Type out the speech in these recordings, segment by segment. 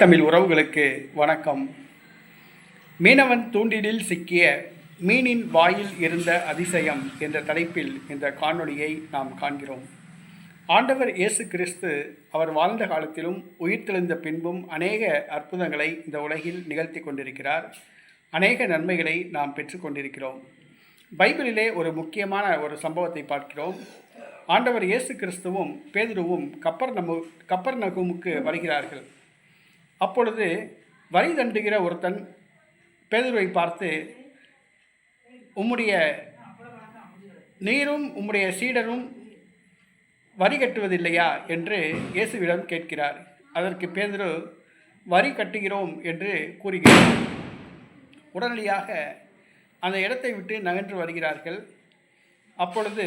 தமிழ் உறவுகளுக்கு வணக்கம். மீனவன் தூண்டிலில் சிக்கிய மீனின் வாயில் இருந்த அதிசயம் என்ற தலைப்பில் இந்த காணொளியை நாம் காண்கிறோம். ஆண்டவர் இயேசு கிறிஸ்து அவர் வாழ்ந்த காலத்திலும் உயிர்த்தெழுந்த பின்பும் அநேக அற்புதங்களை இந்த உலகில் நிகழ்த்தி கொண்டிருக்கிறார். அநேக நன்மைகளை நாம் பெற்றுக்கொண்டிருக்கிறோம் பைபிளிலே ஒரு முக்கியமான ஒரு சம்பவத்தை பார்க்கிறோம். ஆண்டவர் இயேசு கிறிஸ்துவும் பேதுருவும் கப்பர் நமு கப்பர் நகுமுக்கு வருகிறார்கள். அப்பொழுது வரி தண்டுகிற ஒருத்தன் பேதுருவை பார்த்து உம்முடைய நீரும் உம்முடைய சீடரும் வரி கட்டுவதில்லையா? என்று இயேசுவிடம் கேட்கிறார். அதற்கு பேதுரு வரி கட்டுகிறோம் என்று கூறுகிறார். உடனடியாக அந்த இடத்தை விட்டு நகன்று வருகிறார்கள். அப்பொழுது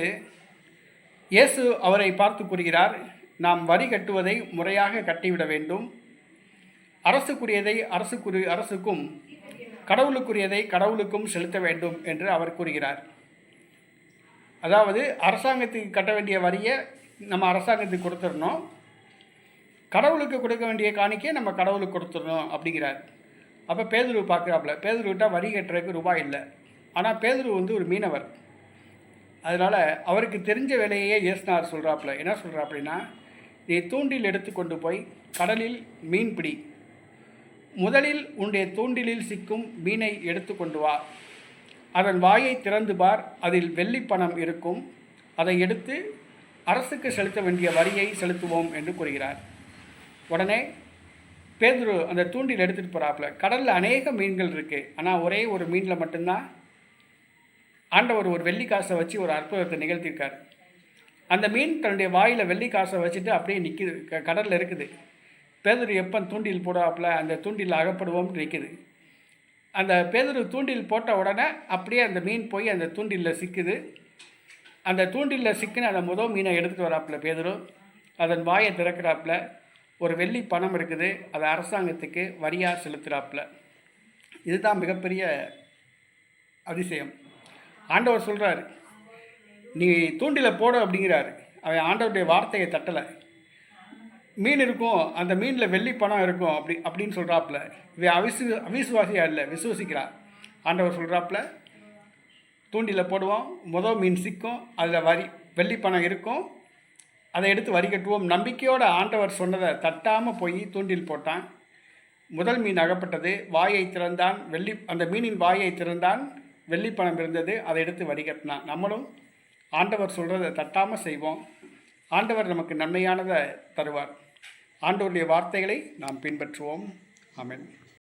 இயேசு அவரை பார்த்து கூறுகிறார் நாம் வரி கட்டுவதை முறையாக கட்டிவிட வேண்டும். அரசுக்குரியதை அரசுக்குரி அரசுக்கும் கடவுளுக்குரியதை கடவுளுக்கும் செலுத்த வேண்டும் என்று அவர் கூறுகிறார். அதாவது அரசாங்கத்துக்கு கட்ட வேண்டிய வரியை நம்ம அரசாங்கத்துக்கு கொடுத்துடணும். கடவுளுக்கு கொடுக்க வேண்டிய காணிக்கையை நம்ம கடவுளுக்கு கொடுத்துடணும் அப்படிங்கிறார். அப்போ பேதுரு பார்க்குறாப்புல பேதுருவிட்டா வரி கட்டுறதுக்கு ரூபாய் இல்லை. ஆனால் பேதுரு வந்து ஒரு மீனவர். அதனால் அவருக்கு தெரிஞ்ச வேலையே இயேசுனார் சொல்கிறாப்புல என்ன சொல்கிறாப்புலன்னா நீ தூண்டில் எடுத்து கொண்டு போய் கடலில் மீன் பிடி. முதலில் உன்னுடைய தூண்டிலில் சிக்கும் மீனை எடுத்து கொண்டு வா. அதன் வாயை திறந்து பார் அதில் வெள்ளி பணம் இருக்கும். அதை எடுத்து அரசுக்கு செலுத்த வேண்டிய வரியை செலுத்துவோம் என்று கூறுகிறார். உடனே பேதுரு அந்த தூண்டில் எடுத்துகிட்டு போகிறாப்புல கடலில் அநேக மீன்கள் இருக்குது ஆனால் ஒரே ஒரு மீனில் மட்டும்தான் ஆண்டவர் ஒரு வெள்ளி காசை வச்சு ஒரு அற்புதத்தை நிகழ்த்தியிருக்கார். அந்த மீன் தன்னுடைய வாயில் வெள்ளி காசை வச்சுட்டு அப்படியே நிற்கிது க கடலில் இருக்குது. பேதரு எப்போ தூண்டில் போடுவாப்புல அந்த தூண்டில் அகப்படுவோம்னு நிற்கிது அந்த பேதரு தூண்டில் போட்ட உடனே அப்படியே அந்த மீன் போய் அந்த தூண்டிலில் சிக்குது. அந்த தூண்டிலில் சிக்கின அந்த முதல் மீனை எடுத்துகிட்டு வராப்புல பேதுரு. அதன் வாயை திறக்கிறாப்புல. ஒரு வெள்ளி பணம் இருக்குது. அதை அரசாங்கத்துக்கு வரியாக செலுத்துகிறாப்புல இதுதான் மிகப்பெரிய அதிசயம். ஆண்டவர் சொல்கிறார் நீ தூண்டில போட அப்படிங்கிறாரு. அவன் ஆண்டவருடைய வார்த்தையை தட்டலை. மீன் இருக்கும் அந்த மீனில் வெள்ளி பணம் இருக்கும் அப்படி அப்படின்னு சொல்கிறாப்புல இவை அவிசு அவிசுவாசியாக இல்லை விசுவசிக்கிறா. ஆண்டவர் சொல்கிறாப்புல தூண்டில போடுவோம் மொதல் மீன் சிக்கும் அதில் வரி வெள்ளி பணம் இருக்கும் அதை எடுத்து வரி கட்டுவோம். நம்பிக்கையோட ஆண்டவர் சொன்னதை தட்டாமல் போய் தூண்டில் போட்டான். முதல் மீன் அகப்பட்டது வாயை திறந்தான் வெள்ளி அந்த மீனின் வாயை திறந்தான் வெள்ளி பணம் இருந்தது அதை எடுத்து வரி கட்டினான். நம்மளும் ஆண்டவர் சொல்கிறத தட்டாமல் செய்வோம். ஆண்டவர் நமக்கு நன்மையானதை தருவார். ஆண்டவருடைய வார்த்தைகளை நாம் பின்பற்றுவோம். ஆமென்.